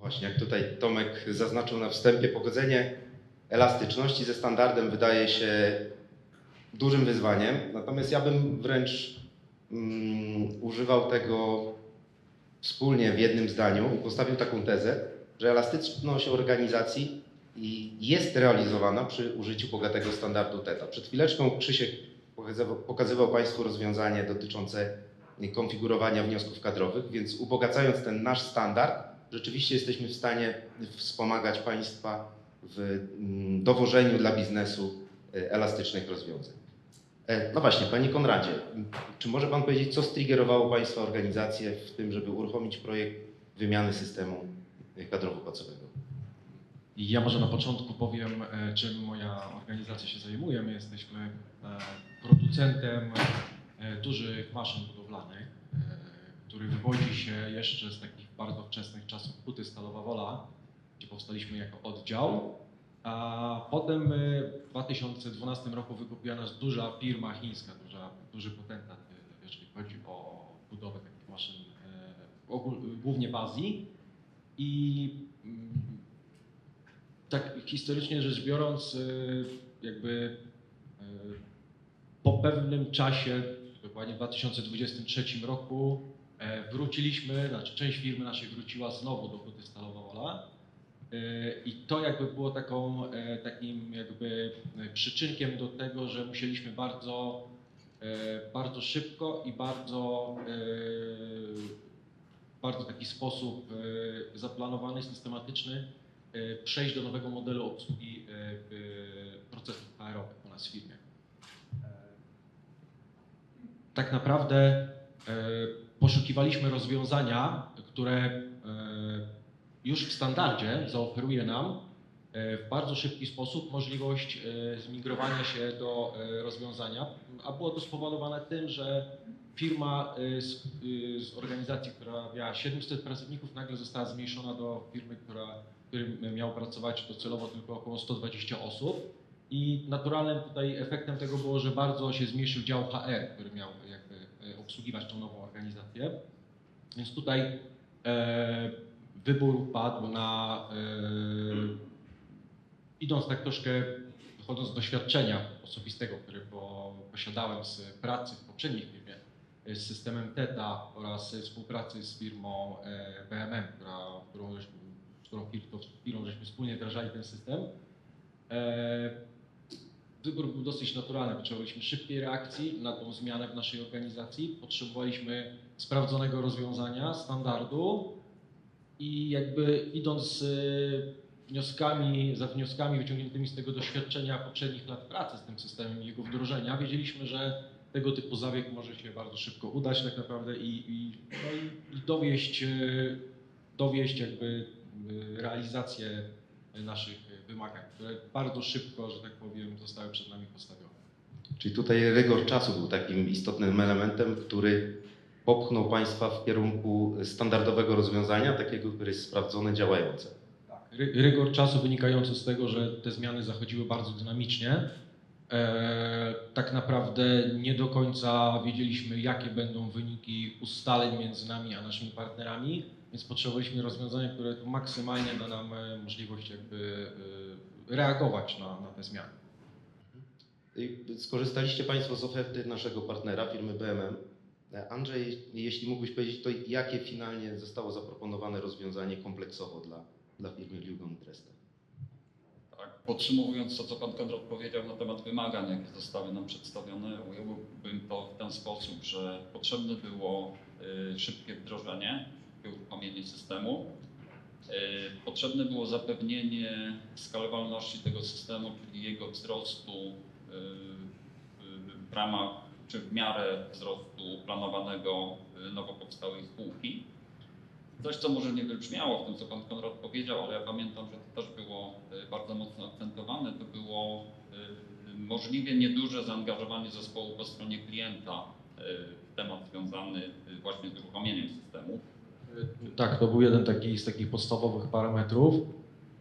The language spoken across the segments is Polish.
Właśnie, jak tutaj Tomek zaznaczył na wstępie, pogodzenie elastyczności ze standardem wydaje się dużym wyzwaniem, natomiast ja bym wręcz mm, używał tego wspólnie w jednym zdaniu i postawił taką tezę, że elastyczność organizacji jest realizowana przy użyciu bogatego standardu TETA. Przed chwileczką Krzysiek pokazywał Państwu rozwiązanie dotyczące konfigurowania wniosków kadrowych, więc ubogacając ten nasz standard, rzeczywiście jesteśmy w stanie wspomagać Państwa w mm, dowożeniu dla biznesu e, elastycznych rozwiązań. E, No właśnie, Panie Konradzie, czy może Pan powiedzieć, co striggerowało Państwa organizację w tym, żeby uruchomić projekt wymiany systemu kadrowo-płacowego? I ja może na początku powiem, e, czym moja organizacja się zajmuje. My jesteśmy e, producentem e, dużych maszyn budowlanych, e, który wywodzi się jeszcze z takich bardzo wczesnych czasów Huty Stalowa Wola, gdzie powstaliśmy jako oddział. A potem e, w 2012 roku wykupiła nas duża firma chińska, duża, duży potentat, e, jeżeli chodzi o budowę takich maszyn, e, głównie w Azji. I mm, tak historycznie rzecz biorąc, y, jakby po pewnym czasie, dokładnie w 2023 roku, e, wróciliśmy, znaczy część firmy naszej wróciła znowu do Huty Stalowa Wola. Y, I to jakby było taką, e, takim jakby e, przyczynkiem do tego, że musieliśmy bardzo, e, bardzo szybko i bardzo, e, bardzo taki sposób e, zaplanowany, systematyczny e, przejść do nowego modelu obsługi e, e, procesów HR-owych u nas w firmie. E, Tak naprawdę e, poszukiwaliśmy rozwiązania, które e, już w standardzie zaoferuje nam e, w bardzo szybki sposób możliwość e, zmigrowania się do rozwiązania, a było to spowodowane tym, że firma z, z organizacji, która miała 700 pracowników, nagle została zmniejszona do firmy, która którym miał pracować docelowo tylko około 120 osób. I naturalnym tutaj efektem tego było, że bardzo się zmniejszył dział HR, który miał obsługiwać tą nową organizację. Więc tutaj e, wybór padł na, e, idąc tak troszkę, wychodząc z doświadczenia osobistego, które po, posiadałem z pracy w poprzedniej firmie, e, z systemem TETA oraz e, współpracy z firmą e, BMM, która, którą, z którą fir- firmą żeśmy wspólnie wdrażali ten system. E, Wybór był dosyć naturalny. Potrzebowaliśmy szybkiej reakcji na tą zmianę w naszej organizacji. Potrzebowaliśmy sprawdzonego rozwiązania, standardu i jakby idąc z e, wnioskami, za wnioskami wyciągniętymi z tego doświadczenia poprzednich lat pracy z tym systemem i jego wdrożenia, wiedzieliśmy, że tego typu zabieg może się bardzo szybko udać tak naprawdę i, i, no i, i dowieść, e, dowieść jakby e, realizację naszych wymagań, które bardzo szybko, że tak powiem, zostały przed nami postawione. Czyli tutaj rygor czasu był takim istotnym elementem, który popchnął Państwa w kierunku standardowego rozwiązania, takiego, które jest sprawdzone, działające. Ry- Rygor czasu wynikający z tego, że te zmiany zachodziły bardzo dynamicznie. E, tak naprawdę nie do końca wiedzieliśmy, jakie będą wyniki ustaleń między nami a naszymi partnerami, więc potrzebowaliśmy rozwiązania, które tu maksymalnie da nam e, możliwość jakby e, reagować na, na te zmiany. I Skorzystaliście Państwo z oferty naszego partnera, firmy BMM. Andrzej, jeśli mógłbyś powiedzieć, to jakie finalnie zostało zaproponowane rozwiązanie kompleksowo dla, dla firmy Lugon Tresta? Tak, podsumowując to, co Pan Konrad powiedział na temat wymagań, jakie zostały nam przedstawione, ująłbym to w ten sposób, że potrzebne było y, szybkie wdrożenie, uruchomienie systemu. Y, Potrzebne było zapewnienie skalowalności tego systemu, czyli jego wzrostu y, w ramach czy w miarę wzrostu planowanego y, nowo powstałej spółki. Coś, co może nie wybrzmiało w tym, co Pan Konrad powiedział, ale ja pamiętam, że to też było bardzo mocno akcentowane, to było możliwie nieduże zaangażowanie zespołu po stronie klienta w temat związany właśnie z uruchomieniem systemu. Tak, to był jeden taki, z takich podstawowych parametrów.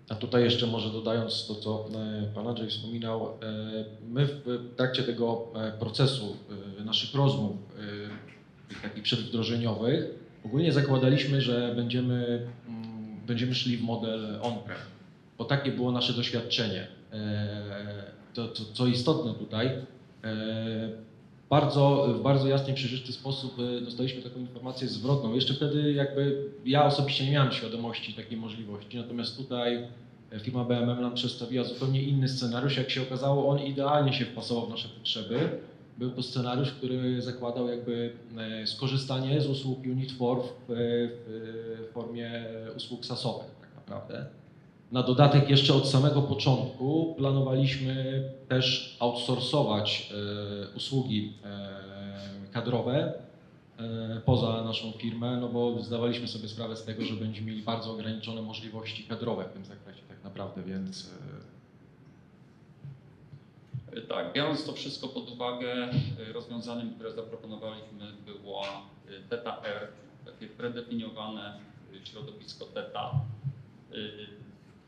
A tutaj jeszcze może dodając to, co e, Pan Andrzej wspominał, e, my w trakcie tego e, procesu e, naszych rozmów, e, takich przedwdrożeniowych, ogólnie zakładaliśmy, że będziemy mm, będziemy szli w model on-prem, bo takie było nasze doświadczenie. E, To, to, co istotne tutaj, e, bardzo, w bardzo jasny i przejrzysty sposób e, dostaliśmy taką informację zwrotną. Jeszcze wtedy jakby ja osobiście nie miałem świadomości takiej możliwości, natomiast tutaj e, firma BMM nam przedstawiła zupełnie inny scenariusz. Jak się okazało, on idealnie się wpasował w nasze potrzeby. Był to scenariusz, który zakładał jakby e, skorzystanie z usług Unit 4 w, w, w formie usług SaaSowych tak naprawdę. Na dodatek jeszcze od samego początku planowaliśmy też outsourcować e, usługi e, kadrowe e, poza naszą firmę, no bo zdawaliśmy sobie sprawę z tego, że będziemy mieli bardzo ograniczone możliwości kadrowe w tym zakresie tak naprawdę, więc Tak, biorąc to wszystko pod uwagę, rozwiązaniem, które zaproponowaliśmy było y, Theta R, takie predefiniowane środowisko w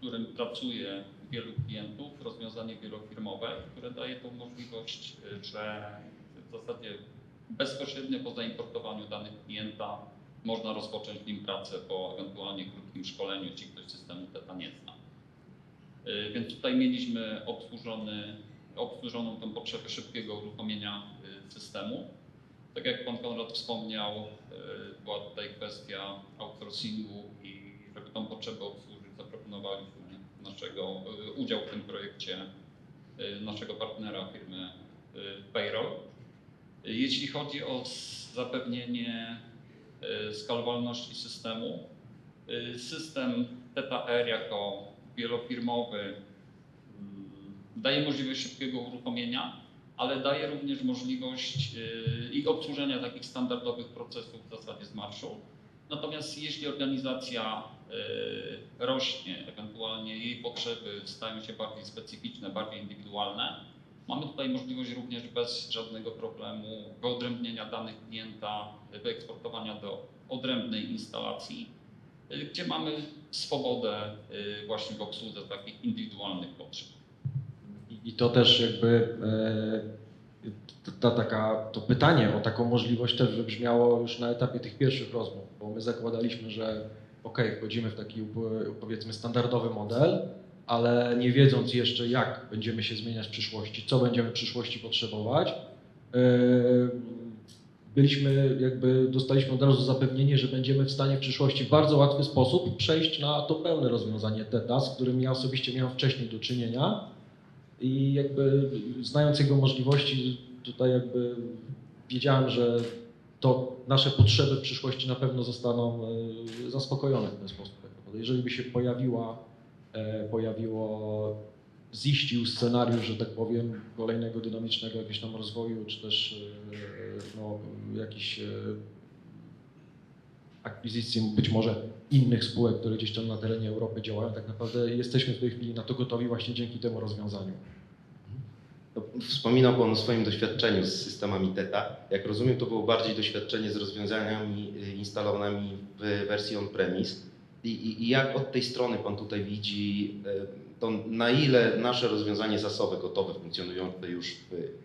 którym pracuje wielu klientów, rozwiązanie wielofirmowe, które daje tą możliwość, y, że w zasadzie bezpośrednio po zaimportowaniu danych klienta można rozpocząć nim pracę po ewentualnie krótkim szkoleniu, jeśli ktoś systemu Theta nie zna. Y, Więc tutaj mieliśmy obsłużony obsłużoną tą potrzebę szybkiego uruchomienia y, systemu. Tak jak Pan Konrad wspomniał, była tutaj kwestia outsourcingu i żeby tą potrzebę obsłużyć, naszego, y, udział w tym projekcie y, naszego partnera firmy y, Payroll. Jeśli chodzi o zapewnienie skalowalności systemu, system Theta R jako wielofirmowy mm, daje możliwość szybkiego uruchomienia, ale daje również możliwość i obsłużenia takich standardowych procesów w zasadzie z marszu. Natomiast jeśli organizacja yy, rośnie, ewentualnie jej potrzeby stają się bardziej specyficzne, bardziej indywidualne, mamy tutaj możliwość również bez żadnego problemu wyodrębnienia danych klienta, wyeksportowania do odrębnej instalacji, yy, gdzie mamy swobodę yy, właśnie w obsłudze takich indywidualnych potrzeb. I- to też jakby e, ta, taka, to pytanie o taką możliwość też wybrzmiało już na etapie tych pierwszych rozmów, bo my zakładaliśmy, że ok, wchodzimy w taki powiedzmy standardowy model, ale nie wiedząc jeszcze jak będziemy się zmieniać w przyszłości, co będziemy w przyszłości potrzebować, e, byliśmy jakby, dostaliśmy od razu zapewnienie, że będziemy w stanie w przyszłości w bardzo łatwy sposób przejść na to pełne rozwiązanie TETA, z którym ja osobiście miałem wcześniej do czynienia. I jakby znając jego możliwości, tutaj jakby wiedziałem, że to nasze potrzeby w przyszłości na pewno zostaną e, zaspokojone w ten sposób. tak. Jeżeli by się pojawiła, e, pojawiło ziścił scenariusz, że tak powiem, kolejnego dynamicznego jakiegoś tam rozwoju, czy też e, no, jakiś e, akwizycji być może innych spółek, które gdzieś tam na terenie Europy działają, tak naprawdę jesteśmy w tej chwili na to gotowi właśnie dzięki temu rozwiązaniu. Wspominał Pan o swoim doświadczeniu z systemami TETA. Jak rozumiem, to było bardziej doświadczenie z rozwiązaniami y, instalowanymi w wersji on-premise. I, i, I jak od tej strony Pan tutaj widzi, y, to na ile nasze rozwiązanie zasoby gotowe, funkcjonujące już w,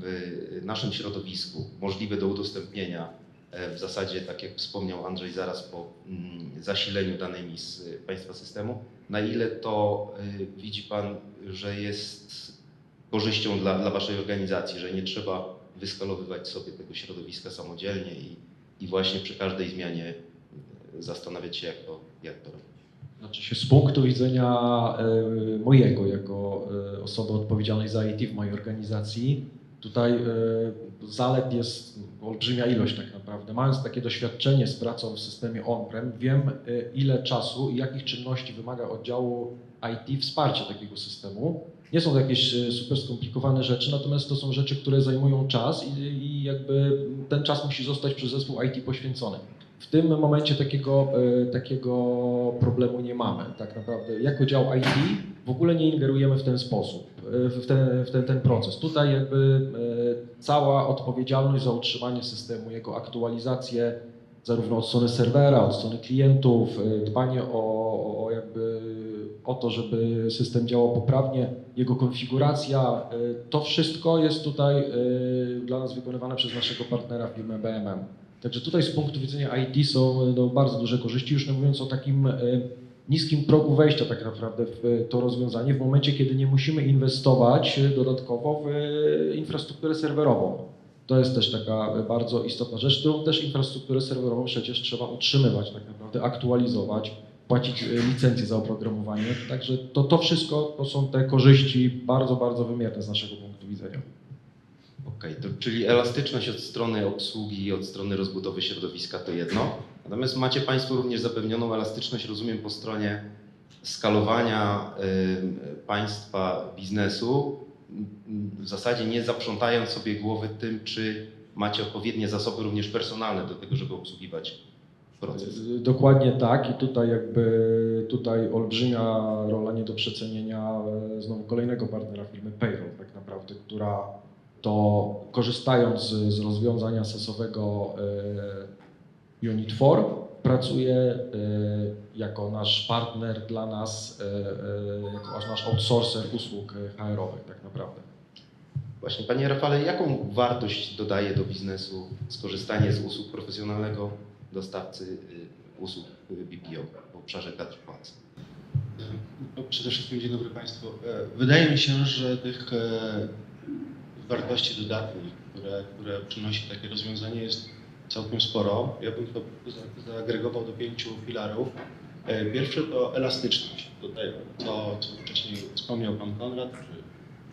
w naszym środowisku, możliwe do udostępnienia, w zasadzie, tak jak wspomniał Andrzej, zaraz po mm, zasileniu danymi z y, Państwa systemu, na ile to y, widzi Pan, że jest korzyścią dla, dla Waszej organizacji, że nie trzeba wyskalowywać sobie tego środowiska samodzielnie i, i właśnie przy każdej zmianie e, zastanawiać się, jak to, jak to robić. Znaczy się z punktu widzenia e, mojego, jako e, osoby odpowiedzialnej za IT w mojej organizacji, tutaj zalet jest olbrzymia ilość tak naprawdę. Mając takie doświadczenie z pracą w systemie on-prem, wiem ile czasu i jakich czynności wymaga oddziału IT wsparcie takiego systemu. Nie są to jakieś e, super skomplikowane rzeczy, natomiast to są rzeczy, które zajmują czas i, i jakby ten czas musi zostać przez zespół IT poświęcony. W tym momencie takiego, e, takiego problemu nie mamy. Tak naprawdę jako dział IT w ogóle nie ingerujemy w ten sposób, e, w ten, w ten, ten proces. Tutaj jakby cała odpowiedzialność za utrzymanie systemu, jego aktualizację zarówno od strony serwera, od strony klientów, dbanie o, o jakby o to, żeby system działał poprawnie, jego konfiguracja, y, to wszystko jest tutaj y, dla nas wykonywane przez naszego partnera firmę BMM. Także tutaj z punktu widzenia IT są no, bardzo duże korzyści, już nie mówiąc o takim niskim progu wejścia tak naprawdę w to rozwiązanie, w momencie kiedy nie musimy inwestować dodatkowo w infrastrukturę serwerową. To jest też taka bardzo istotna rzecz, którą też infrastrukturę serwerową przecież trzeba utrzymywać tak naprawdę, aktualizować, płacić y, licencje za oprogramowanie. Także to, to wszystko to są te korzyści bardzo, bardzo wymierne z naszego punktu widzenia. Okej, to czyli elastyczność od strony obsługi i od strony rozbudowy środowiska to jedno. Natomiast macie Państwo również zapewnioną elastyczność, rozumiem, po stronie skalowania y, państwa biznesu, w zasadzie nie zaprzątając sobie głowy tym, czy macie odpowiednie zasoby również personalne do tego, żeby obsługiwać Y, Dokładnie tak i tutaj jakby tutaj olbrzymia rola nie do przecenienia e, znowu kolejnego partnera firmy Payroll tak naprawdę, która to korzystając z, z rozwiązania sesowego e, Unit4 pracuje e, jako nasz partner dla nas, e, jako nasz outsourcer usług HR-owych tak naprawdę. Właśnie, Panie Rafale, jaką wartość dodaje do biznesu skorzystanie z usług profesjonalnego dostawcy y, usług y, BPO w obszarze kadr płacy? No, przede wszystkim dzień dobry Państwu. E, Wydaje mi się, że tych e, wartości dodatnich, które, które przynosi takie rozwiązanie jest całkiem sporo. Ja bym to za- zaagregował do pięciu filarów. E, Pierwszy to elastyczność. Tutaj to, co wcześniej wspomniał Pan Konrad czy,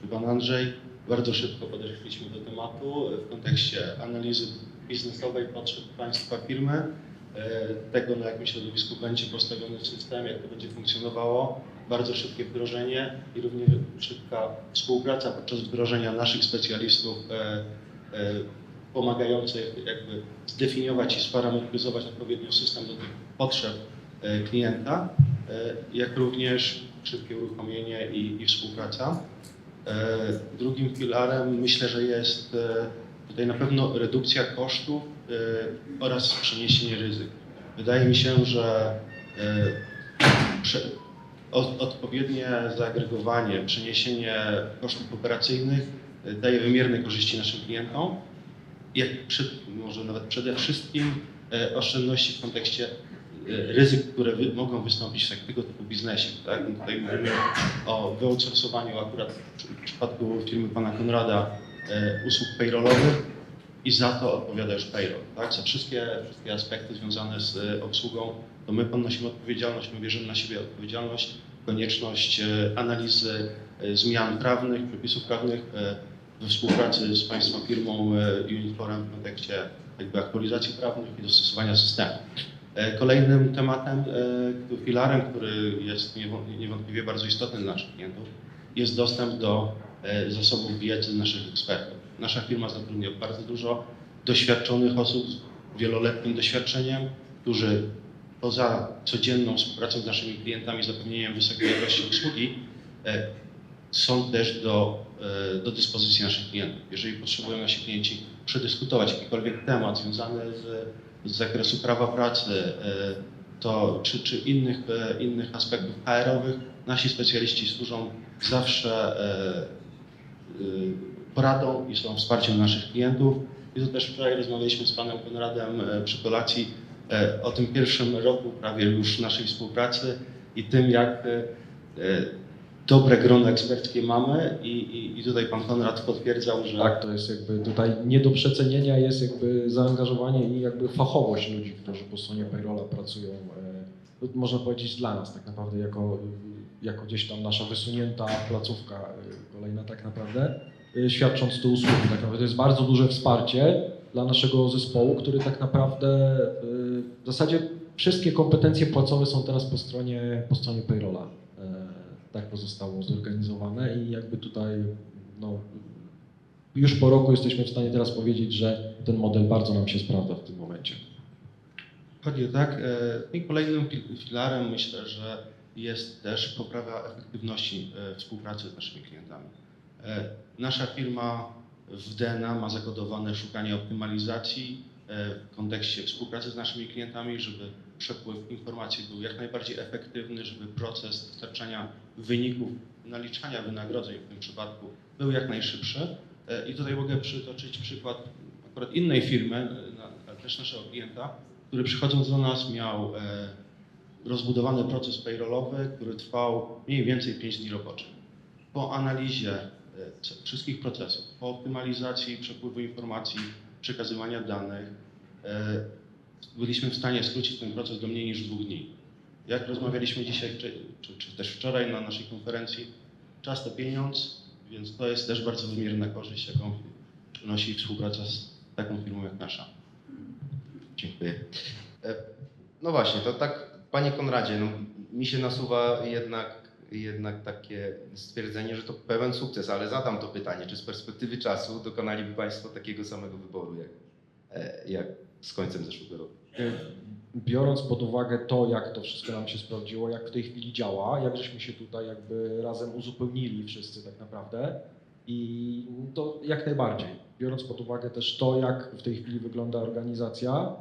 czy Pan Andrzej. Bardzo szybko podeszliśmy do tematu w kontekście analizy biznesowej potrzeb Państwa firmy, e, tego na jakim środowisku będzie postawiony system, jak to będzie funkcjonowało, bardzo szybkie wdrożenie i również szybka współpraca podczas wdrożenia naszych specjalistów e, e, pomagających jakby zdefiniować i sparametryzować odpowiednio system do tych potrzeb klienta, jak również szybkie uruchomienie i, i współpraca. Drugim filarem myślę, że jest tutaj na pewno redukcja kosztów e, oraz przeniesienie ryzyk. Wydaje mi się, że e, odpowiednie zaagregowanie, przeniesienie kosztów operacyjnych e, daje wymierne korzyści naszym klientom, jak przy, może nawet przede wszystkim oszczędności w kontekście ryzyk, które mogą wystąpić w tak- tego typu biznesie. Tak? No Tutaj mówimy o wyoutsourcowaniu akurat w, przypadku firmy pana Konrada usług payrollowych i za to odpowiada już payroll. Tak? Za wszystkie, wszystkie aspekty związane z e, obsługą to my ponosimy odpowiedzialność, my bierzemy na siebie odpowiedzialność, konieczność e, analizy e, zmian prawnych, przepisów prawnych e, we współpracy z Państwa firmą e, Uniforem w kontekście jakby aktualizacji prawnych i dostosowania systemu. E, Kolejnym tematem, e, filarem, który jest niewą- niewątpliwie bardzo istotny dla naszych klientów, jest dostęp do e, zasobów wiedzy naszych ekspertów. Nasza firma zatrudnia bardzo dużo doświadczonych osób z wieloletnim doświadczeniem, którzy poza codzienną współpracą z naszymi klientami, zapewnieniem wysokiej jakości usługi, e, są też do, e, do dyspozycji naszych klientów. Jeżeli potrzebują nasi klienci przedyskutować jakikolwiek temat związany z, z zakresu prawa pracy, e, to, czy, czy innych, e, innych aspektów HR-owych, nasi specjaliści służą zawsze e, poradą i są wsparciem naszych klientów. I to też wczoraj rozmawialiśmy z panem Konradem e, przy kolacji e, o tym pierwszym roku prawie już naszej współpracy i tym, jak e, dobre grono eksperckie mamy i, i, i tutaj pan Konrad potwierdzał, że Tak, to jest jakby tutaj nie do przecenienia jest jakby zaangażowanie i jakby fachowość ludzi, którzy po stronie payrolla pracują, no, można powiedzieć dla nas tak naprawdę jako, jako gdzieś tam nasza wysunięta placówka e, kolejna tak naprawdę, e, świadcząc te usługi. Tak naprawdę to jest bardzo duże wsparcie dla naszego zespołu, który tak naprawdę e, w zasadzie wszystkie kompetencje płacowe są teraz po stronie, po stronie payrolla. E, Tak to zostało zorganizowane i jakby tutaj no, już po roku jesteśmy w stanie teraz powiedzieć, że ten model bardzo nam się sprawdza w tym momencie. O tak. e, I kolejnym fil- filarem myślę, że jest też poprawa efektywności e, współpracy z naszymi klientami. E, Nasza firma w DNA ma zakodowane szukanie optymalizacji e, w kontekście współpracy z naszymi klientami, żeby przepływ informacji był jak najbardziej efektywny, żeby proces dostarczania wyników, naliczania wynagrodzeń w tym przypadku był jak najszybszy. I tutaj mogę przytoczyć przykład akurat innej firmy, e, na- też naszego klienta, który przychodząc do nas miał rozbudowany proces payrollowy, który trwał mniej więcej 5 dni roboczych. Po analizie e, wszystkich procesów, po optymalizacji przepływu informacji, przekazywania danych, e, byliśmy w stanie skrócić ten proces do mniej niż dwóch dni. Jak rozmawialiśmy dzisiaj, czy, czy, czy też wczoraj na naszej konferencji, czas to pieniądz, więc to jest też bardzo wymierna korzyść, jaką przynosi współpraca z taką firmą jak nasza. Dziękuję. E, No właśnie, to tak, panie Konradzie, no, mi się nasuwa jednak, jednak takie stwierdzenie, że to pełen sukces, ale zadam to pytanie, czy z perspektywy czasu dokonaliby Państwo takiego samego wyboru jak, e, jak z końcem zeszłego roku? Y, Biorąc pod uwagę to, jak to wszystko nam się sprawdziło, jak w tej chwili działa, jak żeśmy się tutaj jakby razem uzupełnili wszyscy tak naprawdę i to jak najbardziej. Biorąc pod uwagę też to, jak w tej chwili wygląda organizacja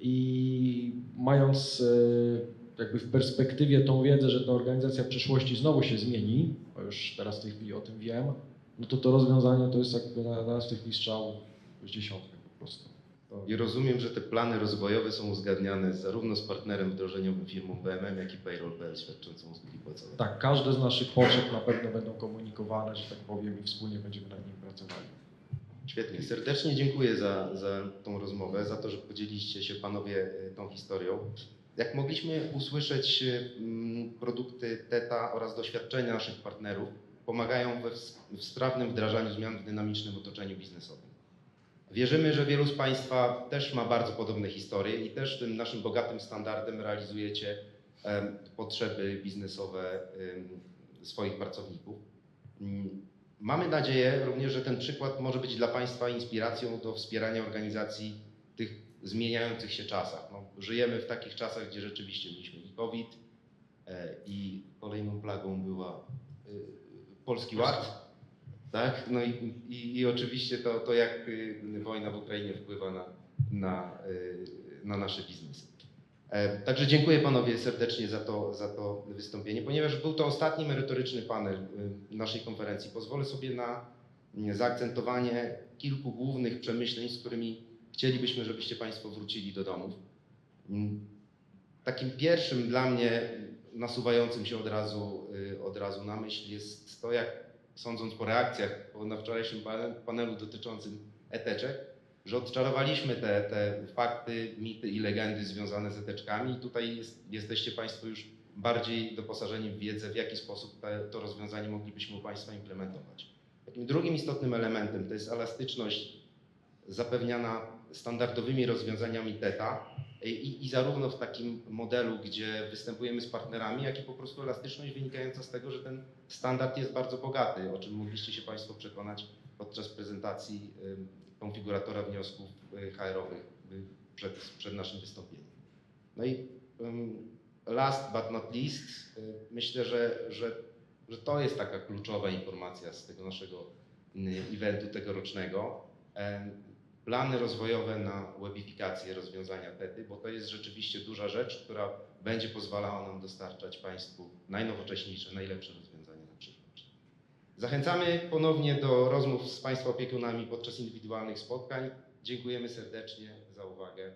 i mając y, jakby w perspektywie tą wiedzę, że ta organizacja w przyszłości znowu się zmieni, bo już teraz w tej chwili o tym wiem, no to to rozwiązanie to jest jakby na na nas w tej chwili strzał z po prostu. I rozumiem, że te plany rozwojowe są uzgadniane zarówno z partnerem wdrożeniowym firmą BMM, jak i Payroll.pl świadczącą usługi płacowe. Tak, każde z naszych potrzeb na pewno będą komunikowane, że tak powiem, i wspólnie będziemy nad nim pracowali. Świetnie. Serdecznie dziękuję za, za tą rozmowę, za to, że podzieliście się panowie e, tą historią. Jak mogliśmy usłyszeć, e, mm, produkty TETA oraz doświadczenia naszych partnerów pomagają we w sprawnym wdrażaniu zmian w dynamicznym otoczeniu biznesowym. Wierzymy, że wielu z Państwa też ma bardzo podobne historie i też tym naszym bogatym standardem realizujecie potrzeby biznesowe swoich pracowników. Mamy nadzieję również, że ten przykład może być dla Państwa inspiracją do wspierania organizacji w tych zmieniających się czasach. No, żyjemy w takich czasach, gdzie rzeczywiście mieliśmy i COVID, e, i kolejną plagą była y, Polski Ład. Tak? No i, i, i oczywiście to, to, jak y, wojna w Ukrainie wpływa na, na, na nasze biznesy. E, Także dziękuję panowie serdecznie za to, za to wystąpienie. Ponieważ był to ostatni merytoryczny panel y, naszej konferencji, pozwolę sobie na y, zaakcentowanie kilku głównych przemyśleń, z którymi chcielibyśmy, żebyście Państwo wrócili do domów. Mm, Takim pierwszym dla mnie nasuwającym się od razu, y, od razu na myśl jest to, jak sądząc po reakcjach na wczorajszym pane- panelu dotyczącym eteczek, że odczarowaliśmy te, te fakty, mity i legendy związane z eteczkami i tutaj jest, jesteście Państwo już bardziej doposażeni w wiedzę, w jaki sposób te, to rozwiązanie moglibyśmy u Państwa implementować. Takim drugim istotnym elementem to jest elastyczność zapewniana standardowymi rozwiązaniami TETA i, i zarówno w takim modelu, gdzie występujemy z partnerami, jak i po prostu elastyczność wynikająca z tego, że ten standard jest bardzo bogaty, o czym mogliście się Państwo przekonać podczas prezentacji konfiguratora wniosków y, HR-owych y, przed, przed naszym wystąpieniem. No i last but not least, y, myślę, że, że, że to jest taka kluczowa informacja z tego naszego eventu tegorocznego. Plany rozwojowe na webifikację rozwiązania TETY, bo to jest rzeczywiście duża rzecz, która będzie pozwalała nam dostarczać Państwu najnowocześniejsze, najlepsze rozwiązania. Zachęcamy ponownie do rozmów z Państwa opiekunami podczas indywidualnych spotkań. Dziękujemy serdecznie za uwagę.